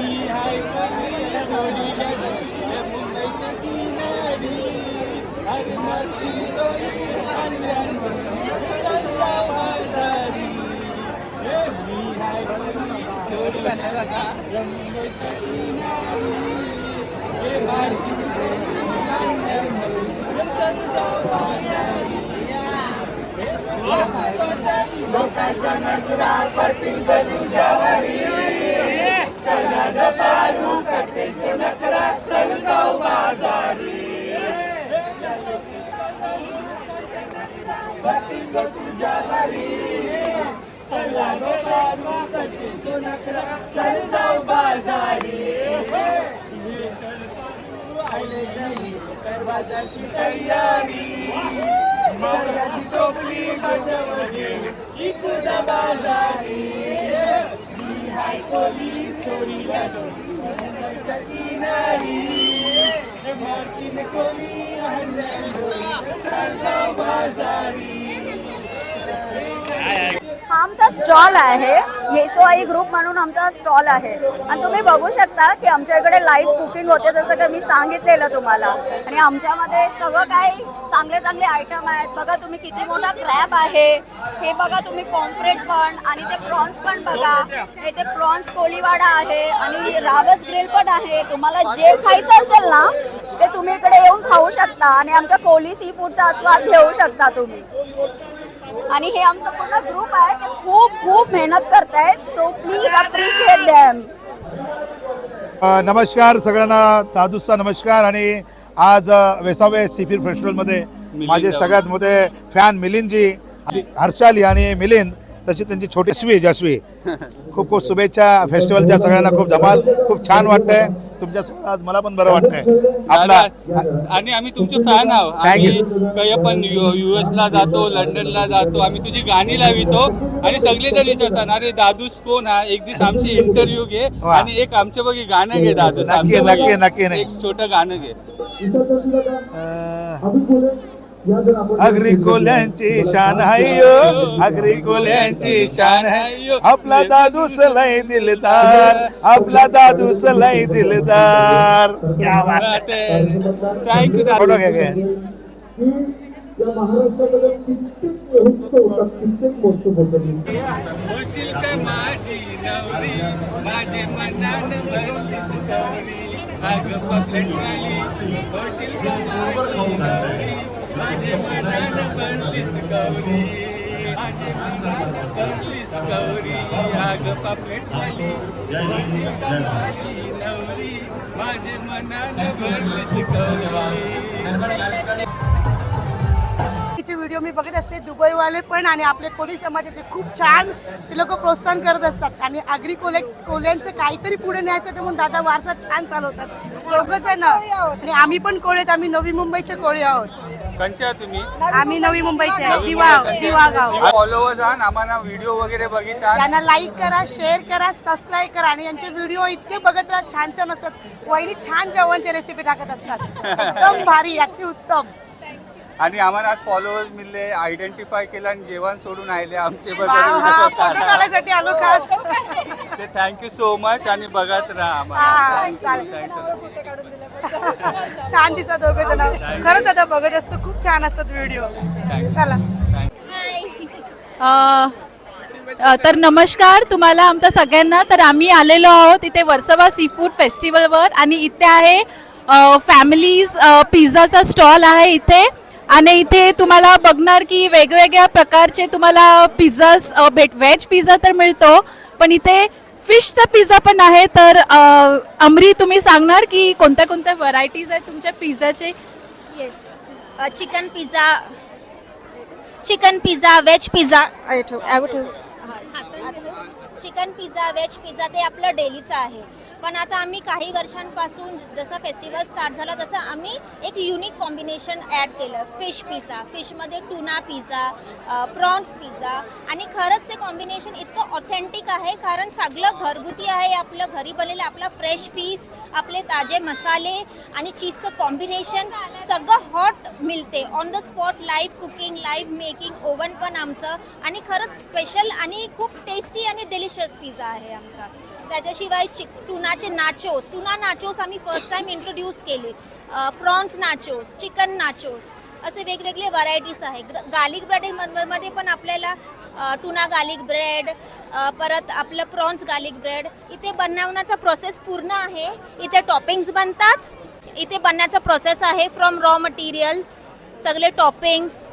मी लोकांच्या नजरा पडतील तुझ्यावरी चला ग पारू कटेच नकरा चल जाऊ बाजारी पडतील ग तुझ्यावरी चला तयारी मार्गाची टोपली बजवजे इकुदा बाजारी मी सोडीला डोली मुंबईच्या किनारी मार्किन कोली आमचा स्टॉल आहे. येसोआई ग्रुप म्हणून आमचा स्टॉल आहे. आणि तुम्ही बघू शकता की आमच्या इकडे लाईव्ह कुकिंग होते जसं की मी सांगितलेलं तुम्हाला. आणि आमच्यामध्ये सगळं काही चांगले चांगले आयटम आहेत. बघा तुम्ही किती मोठा क्रॅब आहे. हे बघा तुम्ही पॉम्फ्रेट पण आणि ते प्रॉन्स पण बघा. हे ते प्रॉन्स कोलीवाडा आहे आणि रावस ग्रिल पण आहे. तुम्हाला जे खायचं असेल ना ते तुम्ही इकडे येऊन खाऊ शकता आणि आमच्या कोली सी फूडचा आस्वाद घेऊ शकता तुम्ही. आणि हे आमचं पूर्ण ग्रुप आहे. ते खूप खूप मेहनत करतायत. सो प्लीज अप्रिशिएट दॅम नमस्कार सगळ्यांना दादूचा नमस्कार आणि आज वेसावे सीफीड फेस्टिवलमध्ये माझे सगळ्यात मोठे फॅन मिलिंदजी हर्षाली आणि मिलिंद तशी त्यांची छोटी जस्वी जस्वी. खूप खूप शुभेच्छा फेस्टिवलच्या सगळ्यांना खूप धमाल खूप छान वाटतंय. तुमच्या आज मला पण बरं वाटतंय. दादा आपला आणि आम्ही तुमचे फॅन आहोत. काही पण युएस ला जातो लंडनला जातो. आम्ही तुझी गाणी लावितो आणि सगळे जण विचारतात अरे दादूस कोण हा? एक दिवस आमची इंटरव्ह्यू घे. आणि एक आमच्या बघी गाणं घे बघी नक्की, नक्की, नक्की. एक छोटं गाणं घे. अग्री कोल्यांची शान हायो अग्री कोल्यांची शान है आपला दादूस लय दिलदार आपला दादूस लय दिलदार क्या बात है. थँक्यू फोटो दादू घ्या घ्या. या महाराष्ट्रामध्ये कित्येक उत्सव होतात कित्येक मोर्चे बोलतात होशील का माझी नवरी माझे मनान भरली सुकवरी अग पकड वाली होशील का माझी नवरी माझे मनान बनलीस गौरी माझे मनान बनलीस गौरी आग पकड वाली होशील का नवरी माझे मनान बनलीस गौरी व्हिडिओ मी बघत असते दुबईवाले पण आणि आपले कोळी समाजाचे खूप छान ते लोक प्रोत्साहन करत असतात. आणि आगरी कोले कोल्यांचं काहीतरी पुढे न्यायसाठी म्हणून दादा वारसा छान चालवतात. दोघं जण आणि आम्ही पण कोळेत आम्ही नवी मुंबईचे कोळी आहोत. कंच्या तुम्ही. आम्ही नवी मुंबईचे आहे. दिवा दिवा गाव. फॉलोअर्स आहात आम्हाला व्हिडिओ वगैरे बघितला. त्यांना लाईक करा शेअर करा सबस्क्राईब करा आणि यांचे व्हिडिओ इतके बघत राहा छान छान असतात. वहिनी छान जेवणचे रेसिपी टाकत असतात. एकदम भारी अति उत्तम. आणि आम्हाला आज फॉलोअर्स मिळले आयडेंटिफाय केलं आणि जेवण सोडून आले आमचे वा, हा, फोटो बघा काढायसाठी आलो खास. थँक्यू सो मच आणि बघत राहा हा, आम्हाला चालेल. थँक्स छान दिसत दोघे जण. खरंच आता बघत असतो खूप छान असतात व्हिडिओ चला. अ, तर नमस्कार तुम्हाला आमच्या सगळ्यांना. तर आम्ही आलेलो आहोत इथे वर्सोवा सी फूड फेस्टिवलवर आणि इथे आहे फॅमिलीज पिझ्झाचा स्टॉल आहे इथे. आणि इथे तुम्हाला बघणार की वेगवेगळ्या प्रकारचे तुम्हाला पिझ्झाज भेट व्हेज पिझ्झा तर मिळतो पण इथे फिशचा पिझ्झा पण आहे तर अ, अमरी तुम्ही सांगणार की कोणत्या कोणत्या व्हरायटीज आहेत तुमच्या पिझ्झाचे? Yes chicken pizza chicken pizza veg pizza chicken pizza veg pizza ते आपलं डेलीचं आहे. पण आता आम्ही काही वर्षांपासून जसं फेस्टिवल स्टार्ट झाला तसं आम्ही एक युनिक कॉम्बिनेशन ॲड केलं. फिश पिझ्झा फिशमध्ये टुना पिझ्झा प्रॉन्स पिझ्झा आणि खरंच ते कॉम्बिनेशन इतकं ऑथेंटिक आहे कारण सगळं घरगुती आहे आपलं घरी बनलेलं आपला फ्रेश फिश आपले ताजे मसाले आणि चीजचं कॉम्बिनेशन सगळं हॉट मिळते. On the spot live cooking live making oven पण आमचं. आणि खरंच स्पेशल आणि आणि खूप टेस्टी आणि डिलिशियस पिझ्झा आहे आमचा. त्याच्याशिवाय चिक टुनाचे नाचोस टुना नाचोस आम्ही फर्स्ट टाइम इंट्रोड्यूस केले. प्रॉन्स नाचोस चिकन नाचोस असे वेगवेगळे व्हरायटीज आहे. गार्लिक ब्रेडमध्ये पण आपल्याला टुना गार्लिक ब्रेड परत आपलं प्रॉन्स गार्लिक ब्रेड इथे बनवण्याचा प्रोसेस पूर्ण आहे. इथे टॉपिंग्स बनतात. इथे बनण्याचा प्रोसेस आहे फ्रॉम रॉ मटेरियल सगळे टॉपिंग्स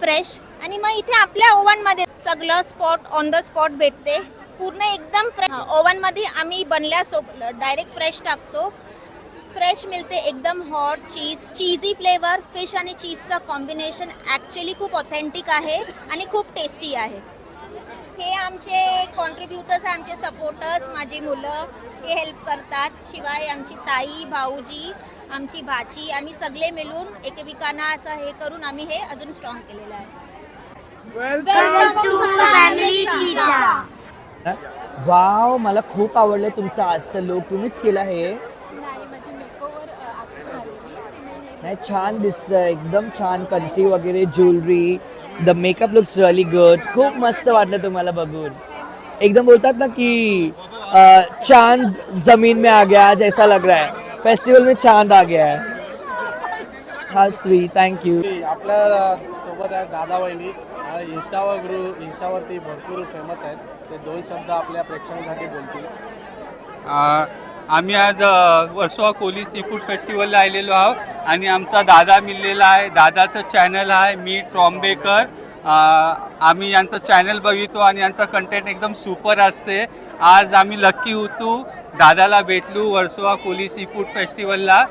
फ्रेश आणि मग इथे आपल्या ओव्हनमध्ये सगळं स्पॉट ऑन द स्पॉट भेटते. पूर्ण एकदम फ्रेश ओव्हनमध्ये आम्ही बनल्यासोबत डायरेक्ट फ्रेश टाकतो. फ्रेश मिळते एकदम hot cheese cheesy flavour fish आणि चीजचं कॉम्बिनेशन ॲक्च्युली खूप ऑथेंटिक आहे आणि खूप टेस्टी आहे. हे आमचे कॉन्ट्रीब्युटर्स आमचे सपोर्टर्स माझी मुलं हे हेल्प करतात. शिवाय आमची ताई भाऊजी आमची भाची आम्ही सगळे मिळून एकमेकांना असं हे करून आम्ही हे अजून स्ट्रॉंग केलेलं आहे. वाव मला खूप आवडलं तुमचं आजचं लुक तुम्हीच केलं हे? नाही छान दिसतं एकदम छान कंठी वगैरे jewellery the makeup looks really good खूप मस्त वाटलं तुम्हाला बघून. एकदम बोलतात ना की चांद जमीन में आ गया जैसा लग रहा है. फेस्टिवल में चांद आ गया है. हा स्वी थँक्यू आपल्यासोबत आहे दादा वहिनी. इन्स्टावर ग्रु इंस्टावरती भरपूर फेमस आहेत. ते दोन शब्द आपल्या प्रेक्षकांसाठी बोलतील. आम्ही आज वर्सोवा कोली सी फूड फेस्टिवलला आलेलो आहोत. आणि आमचा दादा मिळलेला आहे. दादाचं चॅनल आहे. मी ट्रॉम्बेकर आम्ही यांचं चॅनल बघितो आणि यांचं कंटेंट एकदम सुपर असते. आज आम्ही लक्की होतो. दादाला भेटलो वर्सोवा कोली सी फूड फेस्टिवलला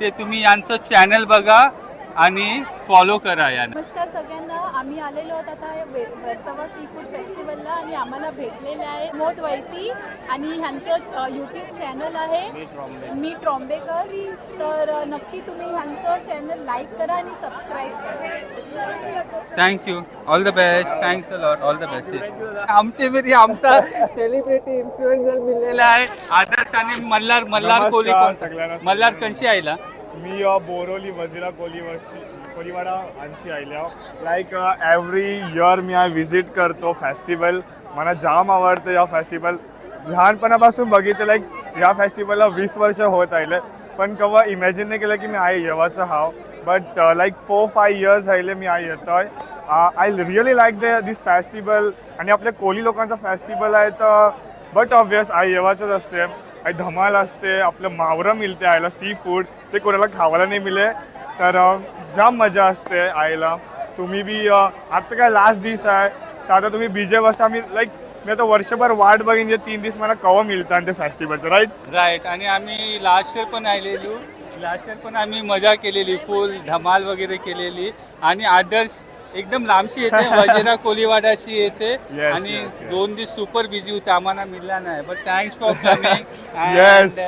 ते तुम्ही यांचं चॅनल बघा. आणि फॉलो करा यांना. नमस्कार सगळ्यांना. आम्ही आलेलो आहोत आता या वे- वर्सोवा सी फूड फेस्टिवलला आणि आम्हाला भेटलेले आहे मोद वैती आणि ह्यांचं यूट्यूब चॅनल आहे. मी ट्रॉम्बेकर तर नक्की तुम्ही ह्यांचं चॅनल लाईक करा आणि सबस्क्राईब करा. Thank you all the best thanks a lot all the best आमचे मेरी आमचा सेलिब्रिटी इन्फ्लुएन्सर मिळलेला आहे. आदर्श आणि मल्हार मल्हार कोहली नमस्कार कोण- सगळ्यांना. मी अ, बोरोली वजिरा कोलीवशी कोलीवाडा हांगची आयल्या. लाईक एवरी इयर मी आय व्हिजिट करतो फेस्टिवल मला जाम आवडतं या फेस्टिवल लहानपणापासून बघितलं लाईक ह्या फेस्टिवलला वीस वर्ष होत आले पण केव्हा इमॅजिन नाही केलं की मी आय येवाचं हाव. But like four five years आयले मी आय येतोय. I really like the this festival आणि आपल्या कोली लोकांचा फेस्टिवल आहे तर बट ऑब्वियस आय येवाचंच असते काही धमाल असते आपलं मावरं मिळते आईला सी फूड ते कोणाला खावायला नाही मिळे तर जाम मजा असते आईला. तुम्ही बी अ, आजचं काय लास्ट दिस आहे. तर आता तुम्ही बीजे बसता मी लाईक मी आता वर्षभर वाट बघीन जे तीन दिवस मला कवा आणि ते फेस्टिवलचं राईट राईट आणि आम्ही लास्ट इयर पण आलेलो. लास्ट इयर पण आम्ही मजा केलेली फुल धमाल वगैरे केलेली. आणि आदर्श एकदम लांबशी येते वजिरा कोलीवाडाशी येते Yes, आणि yes, yes. दोन दिवस सुपर बिझी होते आम्हाला मिळला नाही. But thanks for coming Yes.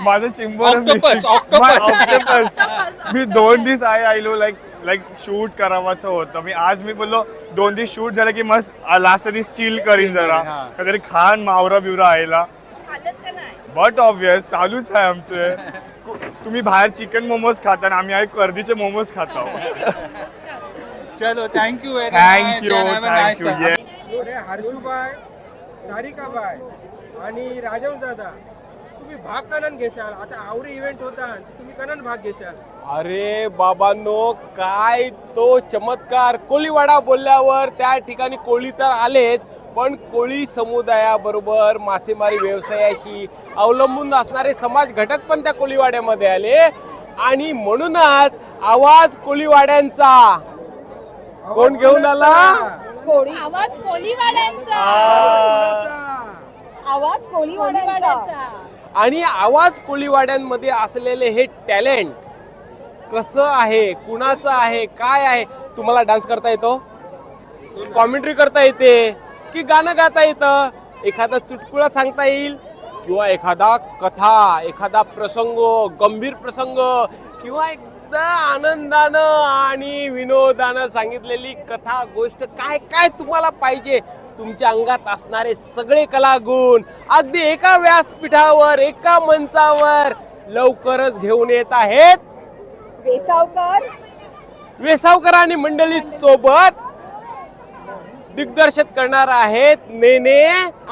माझं चिंबर Octopus, octopus. मी दोन दिवस आहे आयलो लाईक लाईक शूट करावाचं होतं. मी आज मी बोललो दोन दिवस शूट झालं की मस्त लास्ट दिवस चिल करीन जरा. हा. काहीतरी खान मावरा बिवरा आयला बट ऑब्विस चालूच आहे आमचे. तुम्ही बाहेर चिकन मोमोज खाता आणि आम्ही आहे कर्दीचे मोमोज खातो चलो थँक्यू थँक्यू थँक्यू ये हर्षुबाई सारिकाबाई आणि राजव दादा तुम्ही भाग कनन घेशाल. आता आवडी इव्हेंट होता तुम्ही कनन भाग घेशाल. अरे बाबांनो काय तो चमत्कार. कोळीवाडा बोलल्यावर त्या ठिकाणी कोळी तर आलेच पण कोळी समुदायाबरोबर मासेमारी व्यवसायाशी अवलंबून असणारे समाज घटक पण त्या कोळीवाड्यामध्ये आले. आणि म्हणूनच आवाज कोळीवाड्यांचा. कोण घेऊन आला? आवाज कोलीवाड्यांचा आवाज कोळीवाड्यांचा. कोलीवाड्याचा आणि आवाज कोळीवाड्यांमध्ये असलेले हे टॅलेंट कसं आहे कुणाचं आहे काय आहे तुम्हाला डान्स करता येतो? कॉमेंट्री करता येते की गाणं गाता येतं एखादा चुटकुळा सांगता येईल किंवा एखादा कथा एखादा प्रसंग गंभीर प्रसंग किंवा एकदा आनंदानं आणि विनोदानं सांगितलेली कथा गोष्ट काय काय तुम्हाला पाहिजे तुमच्या अंगात असणारे सगळे कलागुण अगदी एका व्यासपीठावर एका मंचावर लवकरच घेऊन येत आहेत. वेसावकर. वेसावकर आणि मंडळी सोबत दिग्दर्शित करणार आहेत नेने.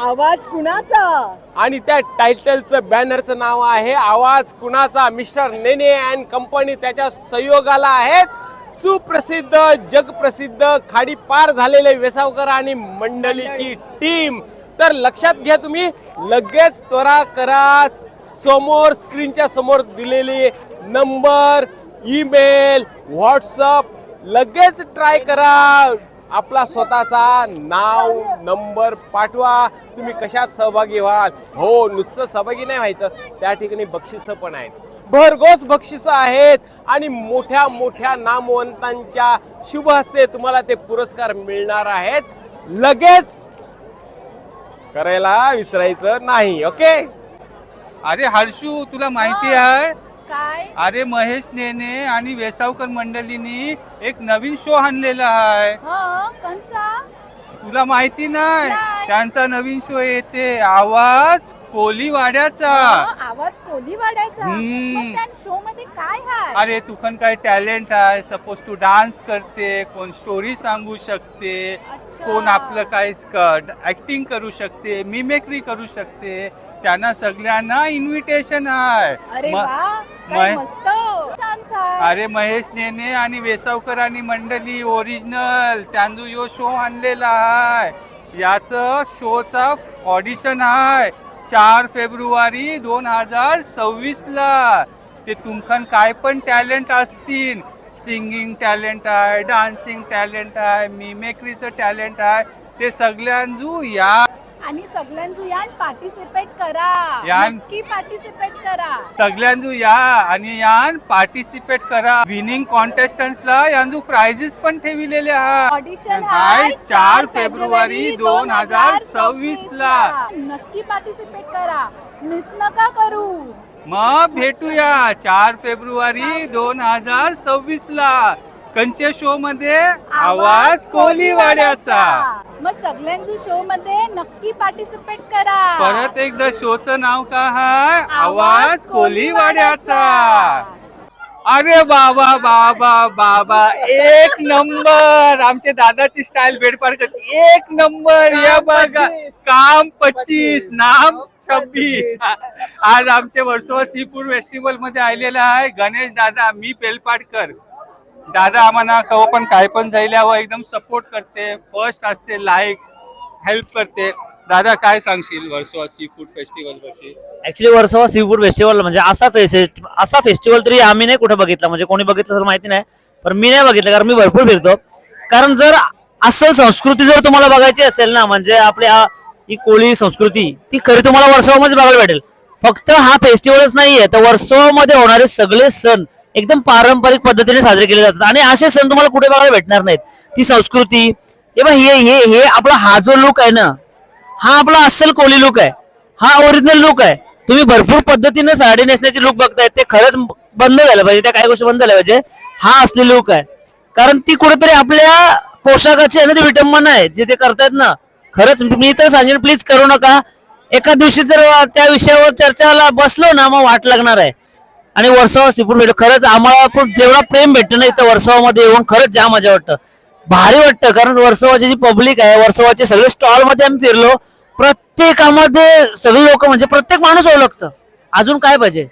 आवाज कुणाचा? आणि त्या टायटलचं बॅनरचं नाव आहे आवाज कुणाचा? मिस्टर नेने अँड कंपनी त्याच्या सहयोगाला आहेत. सुप्रसिद्ध जगप्रसिद्ध खाडी पार झालेले वेसावकर आणि मंडळीची टीम. तर लक्षात घ्या तुम्ही लगेच त्वरा करा. समोर स्क्रीनच्या समोर दिलेले नंबर ईमेल व्हॉट्सअप लगेच ट्राय करा. आपला स्वतःचा नाव नंबर पाठवा. तुम्ही कशात सहभागी व्हाल? हो नुसतं सहभागी नाही व्हायचं. त्या ठिकाणी बक्षिसं पण आहेत. भरघोस बक्षिसं आहेत. आणि मोठ्या मोठ्या नामवंतांच्या शुभ हस्ते तुम्हाला ते पुरस्कार मिळणार आहेत. लगेच करायला विसरायचं नाही ओके? अरे हर्षू तुला माहिती आहे काय? अरे महेश नेने आणि वेसावकर मंडळींनी एक नवीन शो आणलेला आहे. हा कंचा तुला माहिती नाही? नाही. त्यांचा नवीन शो येते. आवाज कोलीवाड्याचा. आवाज कोलीवाड्याचा. हम्म. मग त्या शो मध्ये काय हाय अरे तुखन काय टॅलेंट आहे. सपोज तू डान्स करते कोण स्टोरी सांगू शकते अच्छा. कोण आपलं काय ऍक्टिंग करू शकते मिमेक्री करू शकते. त्यांना सगळ्यांना इन्व्हिटेशन आहे. अरे म- वा. काय मस्त. आहे अरे महेश नेने आणि वेसावकर आणि मंडळी ओरिजिनल त्यांजू यो शो आणलेला आहे याच शोचा ऑडिशन आहे चार फेब्रुवारी दोन हजार सव्वीस ला ते तुमकन काय पण टॅलेंट असतील. सिंगिंग टॅलेंट आहे डान्सिंग टॅलेंट आहे मिमेक्रीचं टॅलेंट आहे. ते सगळ्यांजू या आणि सगळ्यांजू यान पार्टिसिपेट करा. यान- नक्की पार्टिसिपेट करा. सगळ्यांजू या आणि यान पार्टिसिपेट करा. विनिंग कॉन्टेस्टंट्सला यांजू प्राइजेस पण ठेविलेले आहे ऑडिशन हाय चार फेब्रुवारी दोन हजार सव्वीस ला नक्की पार्टिसिपेट करा. मिस नका करू. मग भेटूया. चार फेब्रुवारी दोन हजार सव्वीस ला कंचे शो मध्ये आवाज कोलीवाड्याचा. मग सगळ्यांच्या शो मध्ये नक्की पार्टिसिपेट करा. परत एकदा शोचं नाव का हाय आवाज कोलीवाड्याचा. अरे बाबा बाबा बाबा. एक नंबर. आमचे दादाची स्टाईल बेडपाड करते एक नंबर. या बघा. काम पच्चीस. नाम छब्बीस. आज आमचे वर्सोवा सी फूड फेस्टिवलमध्ये आलेला आहे. गणेश दादा मी बेलपाडकर. दादा आम्हाला कव पण काय पण जायल्यावर एकदम सपोर्ट करते. फर्स्ट असते लाईक हेल्प करते. दादा काय सांगशील वर्सोवा सी फूड फेस्टिवल वर्षी? Actually Versova sea food festival म्हणजे असा फेस्ट असा फेस्टिवल तरी आम्ही नाही कुठे बघितला. म्हणजे कोणी बघितलं तर माहिती नाही पण मी नाही बघितलं कारण मी भरपूर फिरतो. कारण जर असं संस्कृती जर तुम्हाला बघायची असेल ना म्हणजे आपल्या ही कोळी संस्कृती ती खरी तुम्हाला वर्सोवामध्ये बघायला भेटेल. फक्त हा फेस्टिवलच नाहीये तर वर्सोवामध्ये होणारे सगळे सण एकदम पारंपरिक पद्धतीने साजरे केले जातात. आणि असे सण तुम्हाला कुठे बघायला भेटणार नाहीत. ती संस्कृती हे बघ हे हे हे आपला हा जो लुक आहे ना हा आपला अस्सल कोली लुक आहे. हा ओरिजिनल लुक आहे. तुम्ही भरपूर पद्धतीने साडी नेसण्याचे लुक बघताय ते खरंच बंद झालं पाहिजे त्या काही गोष्टी बंद झाल्या पाहिजे. हा असलेली लुक आहे. कारण ती कुठेतरी आपल्या पोशाखाची आहे ना ती विटंबना आहे जे ते करतायत ना. खरंच मी तर सांगेन प्लीज करू नका. एका दिवशी जर त्या विषयावर चर्चाला बसलो ना मग वाट लागणार आहे. आणि वर्षावा सिपूर भेटतो खरंच आम्हाला पण जेवढा प्रेम भेटतं ना इथं वर्षावामध्ये येऊन खरंच जाम मजा वाटतं. भारी वाटतं कारण वर्षावाची जी पब्लिक आहे वर्षावाचे सगळे स्टॉलमध्ये आम्ही फिरलो. प्रत्येकामध्ये सगळी लोक म्हणजे प्रत्येक माणूस ओळखतं. अजून काय पाहिजे?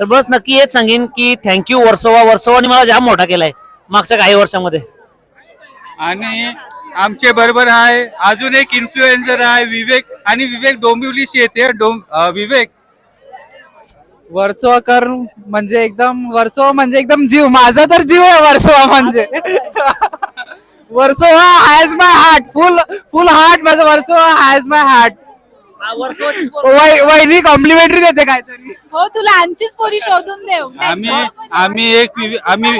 तर बस नक्की हेच सांगेन की थँक्यू वर्सोवा वर्सोवाने मला जाम मोठा केलाय मागच्या काही वर्षामध्ये. आणि आमचे बरोबर आहे. अजून एक इन्फ्लुएन्सर आहे विवेक आणि विवेक डोंबिवलीशी येते. डों विवेक वर्सोवाकर म्हणजे एकदम वर्सोवा म्हणजे एकदम जीव. माझा तर जीव आहे वर्सोवा म्हणजे. Versova has my heart full full heart माझा वर्सोवा हॅज माय हार्ट वहिनी कॉम्प्लिमेंटरी देते काहीतरी. हो तुला आमचीच पोरी शोधून देऊ. आम्ही आम्ही एक विवे- आम्ही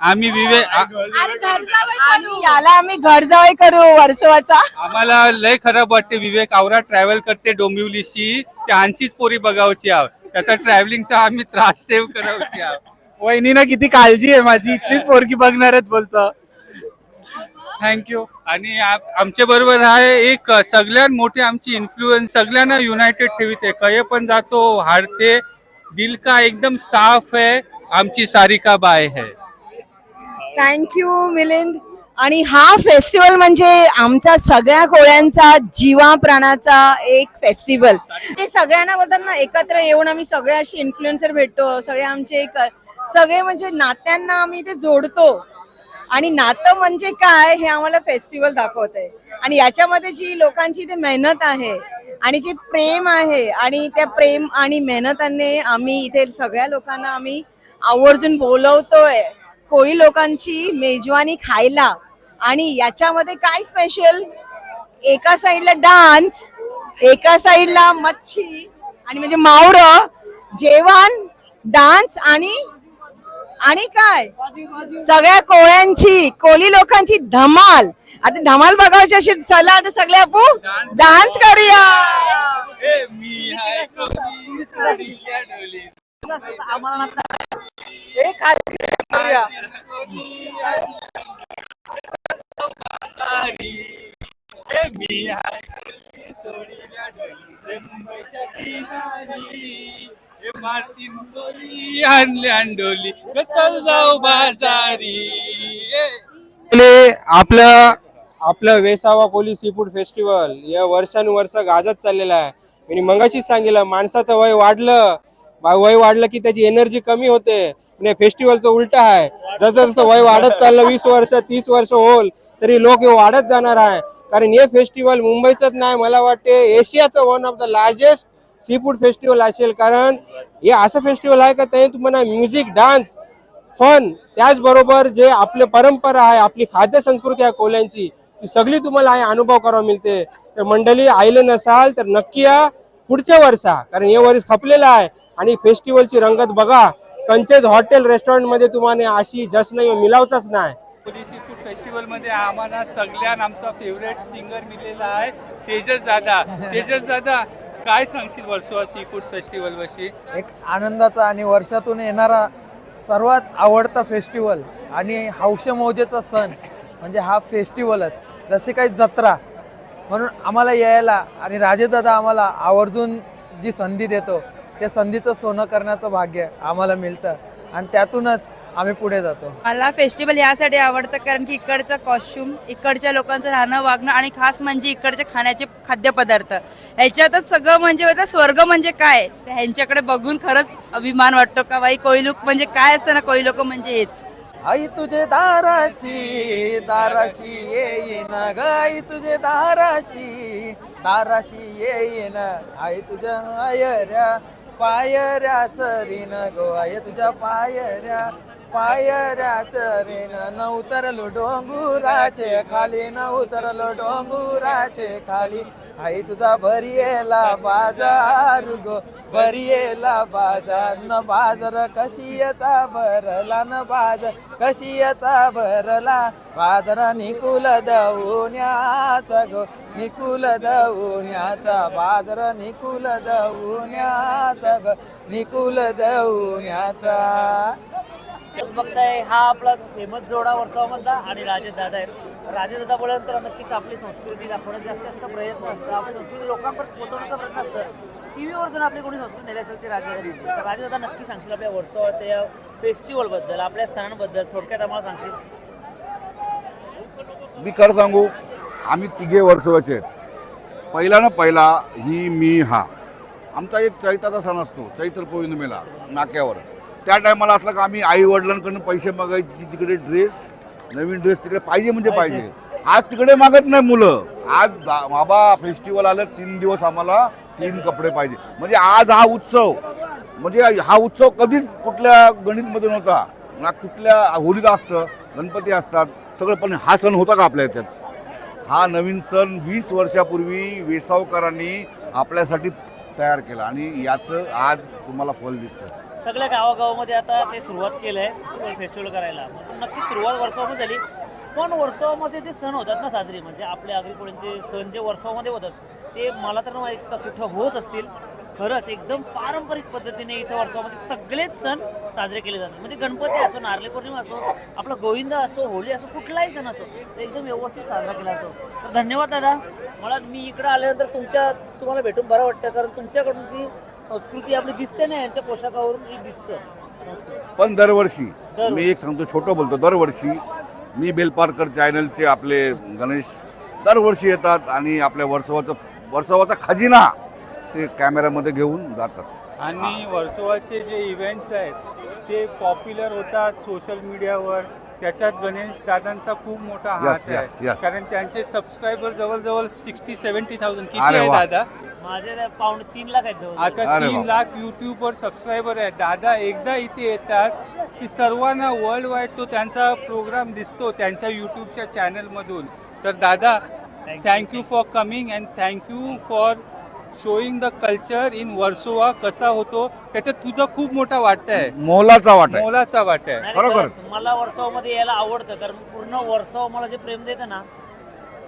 आम्ही विवेक आ- अरे घर जावई आणि करू. याला आम्ही घर जावई करू वर्सवाचा. आम्हाला लय खराब वाटते विवेक. आवरा ट्रॅव्हल करते डोंबिवलीशी. त्यांचीच पोरी बघावची आहोत त्याचा ट्रॅव्हलिंगचा आम्ही त्रास सेव्ह करावची आहोत वहिनीनं किती काळजी आहे माझी. इथलीच पोरगी बघणार आहेत बोलतो. थँक्यू आणि आमच्या बरोबर आहे एक सगळ्यात मोठी आमची इन्फ्लुएन्स सगळ्यांना युनायटेड ठेवते कय पण जातो हारते. दिल का एकदम साफ है आमची सारिका बाय है. Thank you Milind. आणि हा फेस्टिवल म्हणजे आमच्या सगळ्या कोळ्यांचा जीवा प्राणाचा एक फेस्टिवल. ते सगळ्यांना बोलतात ना एकत्र येऊन आम्ही सगळे असे इन्फ्लुएन्सर भेटतो सगळे आमचे एक सगळे म्हणजे नात्यांना आम्ही ते जोडतो. आणि नातं म्हणजे काय हे आम्हाला फेस्टिवल दाखवत आहे आणि याच्यामध्ये जी लोकांची ते मेहनत आहे आणि जे प्रेम आहे आणि त्या प्रेम आणि मेहनताने आम्ही इथे सगळ्या लोकांना आम्ही आवर्जून बोलवतोय. कोळी लोकांची मेजवानी खायला आणि याच्यामध्ये काय स्पेशल एका साईडला डान्स एका साईडला मच्छी आणि म्हणजे मावरं जेवण डान्स आणि आणि काय? सगळ्या कोळ्यांची कोली लोकांची धमाल. आता धमाल बघायची अशी चला आता सगळे आपू डान्स करूया. ए, चल जाऊ बाजारी. आपलं आपलं Vesava Koli sea food festival या वर्षानुवर्ष गाजत चाललेलं आहे. मी मंगाशीच सांगितलं माणसाचं वय वाढलं. वय वाढलं की त्याची एनर्जी कमी होते. फेस्टिवलचं उलट आहे. जसं जसं वय वाढत चाललं वीस वर्ष तीस वर्ष होल तरी लोक हे वाढत जाणार आहे. कारण हे फेस्टिवल मुंबईचंच नाही मला वाटते एशियाचं one of the largest sea food festival असेल. कारण हे असं फेस्टिवल आहे का ते तुम्हाला म्युझिक डान्स फन त्याचबरोबर जे आपले परंपरा आहे आपली खाद्य संस्कृती आहे कोल्यांची ती सगळी तुम्हाला आहे अनुभव करावा मिळते. तर मंडळी आले नसाल तर नक्की या पुढच्या वर्षा. कारण हे वर्ष खपलेलं आहे. आणि फेस्टिवलची रंगत बघा. कंचेज हॉटेल रेस्टॉरंटमध्ये तुम्हाला अशी जस नाही मिलावचाच नाही. फेस्टिवलमध्ये आम्हाला सगळ्यात आमचा फेवरेट सिंगर मिळलेला आहे तेजस दादा. तेजस दादा काय सांगशील वर्सोवा सी फूड फेस्टिवल विषयी? एक आनंदाचा आणि वर्षातून येणारा सर्वात आवडता फेस्टिवल आणि हौशे मौजेचा सण म्हणजे हा फेस्टिवलच जसे काही जत्रा म्हणून आम्हाला यायला आणि राजेदादा आम्हाला आवर्जून जी संधी देतो त्या संधीचं सोनं करण्याचं भाग्य आम्हाला मिळतं. आणि त्यातूनच आम्ही पुढे जातो. मला फेस्टिवल यासाठी आवडतं कारण की इकडचं कॉस्ट्युम इकडच्या लोकांचं राहणं वागणं आणि खास म्हणजे इकडचे खाण्याचे खाद्यपदार्थ. ह्याच्यातच सगळं म्हणजे होतं स्वर्ग म्हणजे काय? ह्यांच्याकडे बघून खरंच अभिमान वाटतो का बाई? कोळी लोक म्हणजे काय असतं ना कोळी लोक म्हणजे हेच. आई तुझे दाराशी दाराशी येईन ग. आई तुझे दाराशी दाराशी येईन. आई तुझ्या पायऱ्या पायऱ्या चरीन गो. आई तुझ्या पायऱ्या पायऱ्या चरीन नवतरलो डोंगुराचे खाली नवतरलो डोंगुराचे खाली. आई तुझा भरियेला बाजार गो भरियेला बाजार. न बाजार कशियाचा भरला न बाजार कशियाचा भरला. बाजार निकुल दवुन्याचा गो निकुल दवुन्याचा बाजार निकुल दवुन्याचा ग. निकुल दवुन्याचा बघताय हा आपला फेमस जोडा वर्षामधला आणि राजेश दादा आहेत. राजेश दादा बोलल्यानंतर नक्कीच आपली संस्कृती दाखवण्यात जास्त जास्त प्रयत्न असतं आपली संस्कृती लोकांपर्यंत पोहोचवण्याचा प्रयत्न असतं. टी व्हीवर जर आपली कोणी संस्कृती नेली असेल ती राजेदादा तर राजेदादा नक्की सांगशील आपल्या वर्षाच्या या फेस्टिवलबद्दल आपल्या सणांबद्दल थोडक्यात आम्हाला सांगशील? मी खरं सांगू आम्ही तिघे वर्षवाचे आहेत. पहिला ना पहिला ही मी हा. आमचा एक चैताचा सण असतो चैत्र पौर्णिमेला नाक्यावर. त्या टायमाला असलं का आम्ही आई वडिलांकडून पैसे मागायची तिकडे ड्रेस नवीन ड्रेस तिकडे पाहिजे म्हणजे पाहिजे. आज तिकडे मागत नाही मुलं. आज बाबा फेस्टिवल आलं तीन दिवस आम्हाला तीन कपडे पाहिजे. म्हणजे आज हा उत्सव म्हणजे हा उत्सव कधीच कुठल्या गणितमध्ये नव्हता. ना कुठल्या होळीला असतं गणपती असतात सगळं पण हा सण होता का आपल्या याच्यात? हा नवीन सण वीस वर्षापूर्वी वेसावकरांनी आपल्यासाठी तयार केला आणि याचं आज तुम्हाला फल दिसतं सगळ्या गावागावामध्ये आता ते सुरुवात केलं आहे फेस्टिवल फेस्टिवल करायला नक्की सुरुवात वर्षामध्ये झाली. पण वर्षामध्ये जे सण होतात ना साजरे म्हणजे आपल्या अग्रिकोळ्यांचे सण जे वर्षामध्ये होतात ते मला तर माहीत का कुठं होत असतील. खरंच एकदम पारंपरिक पद्धतीने इथं वर्षामध्ये सगळेच सण साजरे केले जातात. म्हणजे गणपती असो नारळी पौर्णिमा असो आपला गोविंद असो होळी असो कुठलाही सण असो तो एकदम व्यवस्थित साजरा केला जातो. तर धन्यवाद दादा. मला मी इकडं आल्यानंतर तुमच्या तुम्हाला भेटून बरं वाटतं कारण तुमच्याकडून जी संस्कृती आपली दिसते ना यांच्या पोशाखावरून ती दिसतं पण दरवर्षी दरवर्षी. मी एक सांगतो छोटं बोलतो दरवर्षी मी बेलपारकर चॅनलचे आपले गणेश दरवर्षी येतात आणि आपल्या वर्सवाचं वर्सवाचा खजिना ते कॅमेऱ्यामध्ये घेऊन जातात. आणि वर्सोवाचे जे इव्हेंट्स आहेत ते पॉप्युलर होतात सोशल मीडियावर त्याच्यात गणेश दादांचा खूप मोठा हात Yes, आहे. yes. कारण त्यांचे सबस्क्रायबर जवळजवळ सिक्स्टी सेव्हन्टी थाउजंड किती अरे आहे वा. दादा? माझे पाऊण तीन लाख आहेत आता अरे तीन. लाख युट्यूबवर सबस्क्रायबर आहेत. दादा एकदा इथे येतात की सर्वांना वर्ल्ड वाईड तो त्यांचा प्रोग्राम दिसतो त्यांच्या युट्यूबच्या चॅनलमधून तर दादा thank you for coming and thank you for showing the culture in Versova कसा होतो त्याच्यात तुझा खूप मोठा वाटा आहे मोलाचा वाट आहे मोलाचा वाटा आहे खरोखर मला वर्षावमध्ये यायला आवडतं कारण पूर्ण वर्षाव मला जे प्रेम देतं ना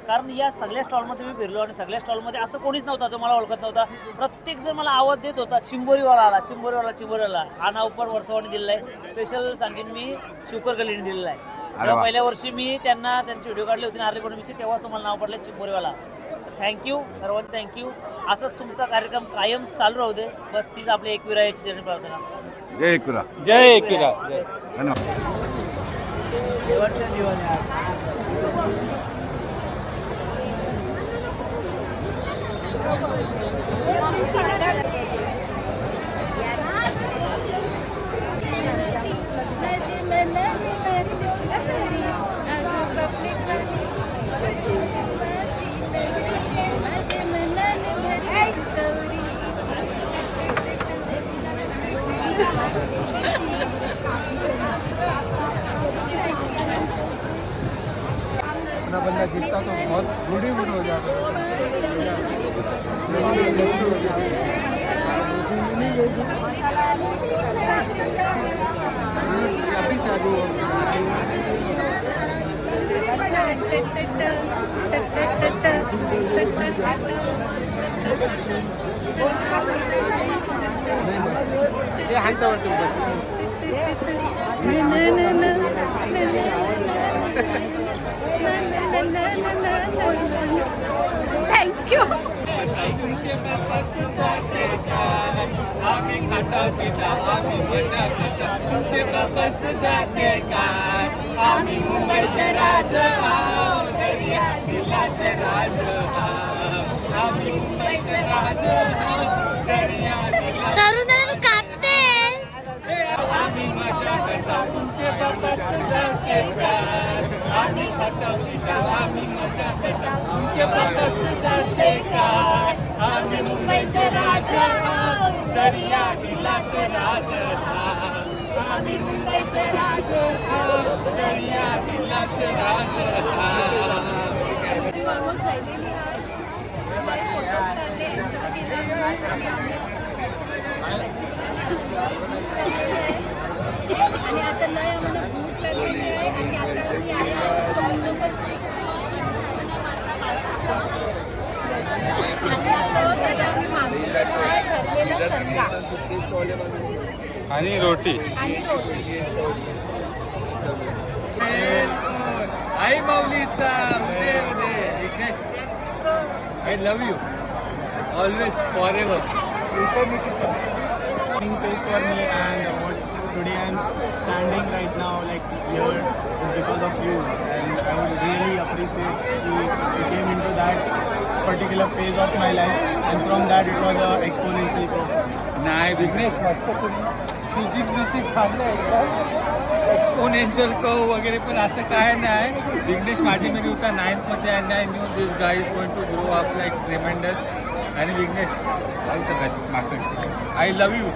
कारण या सगळ्या स्टॉलमध्ये मी फिरलो आणि सगळ्या स्टॉलमध्ये असं कोणीच नव्हता जो मला ओळखत नव्हता. प्रत्येक जण मला आवाज देत होता चिंबोरीवाला आला चिंबोरीवाला चिंबोरीवाला. हा नाव पण वर्षावाने दिलेला आहे. स्पेशल सांगेन मी शुकर गलीने दिलेला आहे. तेव्हा वा. पहिल्या वर्षी मी त्यांना त्यांची व्हिडिओ काढली होती नारळी पौर्णिमेची तेव्हाच तुम्हाला नाव पडलं चिंबोरीवाला. थँक्यू सर्वांचे थँक्यू असंच तुमचा कार्यक्रम कायम चालू राहू दे. बस हीच आपली एकविरायाची जर्नी प्रार्थना. जय एकविरा. जय एकविरा. जय. धन्यवाद. तुमचे बाबस जाते काय? आम्ही मुंबईचे राज आहो दर्या दिलाचे राज आहो. आम्ही मुंबईचे राज दर्या कापते आम्ही तुमचे बाबस जाते काय? आम्ही खाता पिता आम्ही मजा करता तुमचे बाबस जाते आहो दर्या दिलाचे राज आम्ही मुंबईचे राज आहो दर्या दिलाचे राज आणि आता लय आम्हाला भूक लागलेली आहे आणि रोटी आई माऊलीचा I love you always for ever place for me and what today I'm standing right now like here is because of you and I would really appreciate you, you came into that particular phase of my life and from that it was a exponential growth. नाही विघ्नेश मस्त तुम्ही physics बिजिक्स सांगलं एकदम exponential कव वगैरे पण असं काय नाही. विघ्नेश माझी मेरी होता नाईन्थमध्ये आणि I knew this guy is going to grow up like reminder आणि Vignesh all the best master I love you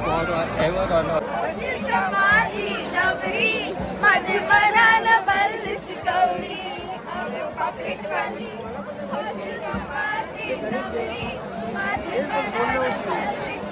for ever all माझी नवरी माझी मनान पब्लिक वाली माझी नवरी माझी मनान बल्लीस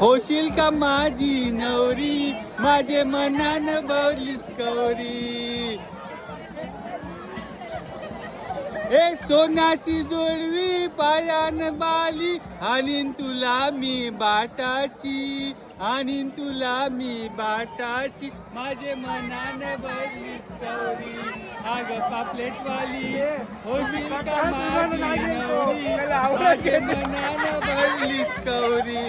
होशील का माझी नवरी? माझे मनान बवलीस कवरी ए सोन्याची जोडवी पायान बाली आणीन तुला मी बाटाची आणीन तुला मी बाटाची. माझे मनान भरलीस कवरी आग पापलेटवाली होशील का माझी नवरी? माझे मनान भरलीस कवरी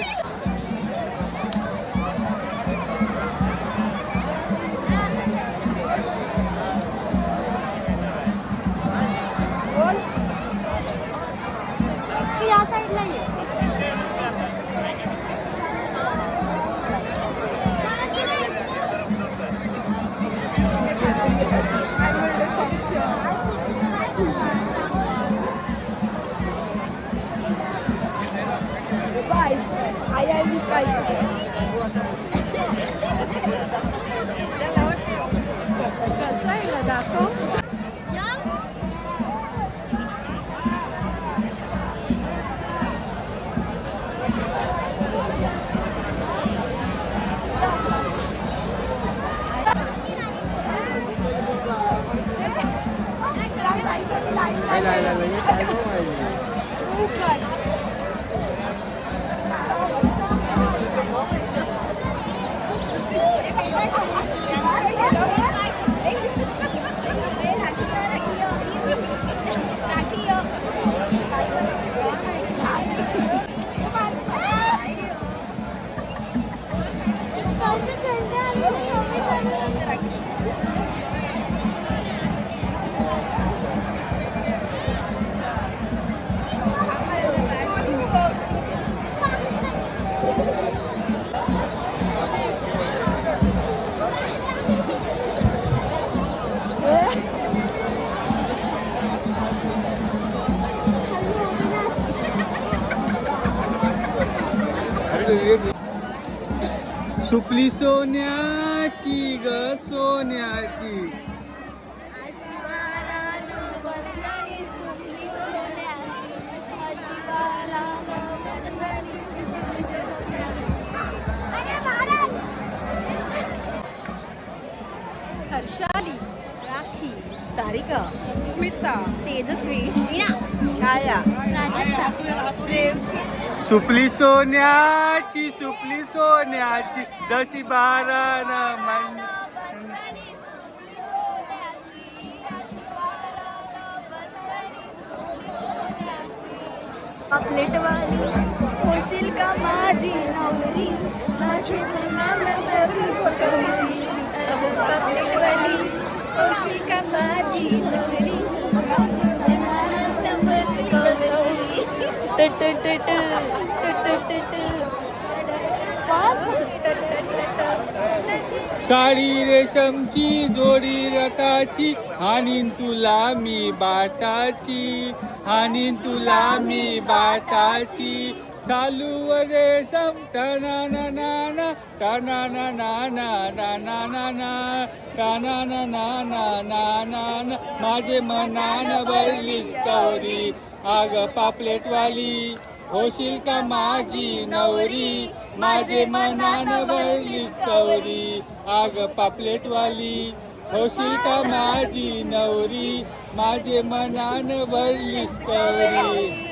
सुपली सोन्याची ग सोन्याची. हर्षाली राखी सारिका स्मिता तेजस्वी छाया. सुपली सोन्याची सुपली सोन्याची दशी बारा मन प्लेटवाली होशील का माझी नवरी? माझी साडी रेशमची जोडी रटाची आणि तुला मी बाटाची आणि तुला मी बाटाची. चालू रेशम टणा ना ना टणा ना ना ना ना ना ना टणा ना ना ना ना ना ना माझे मनान भरली स्टोरी आग पापलेटवाली. होशील का माझी नवरी? माझे मनान भरलीस कवरी. आग पापलेटवाली. होशील का माझी नवरी? माझे मनान भरलीस कवरी.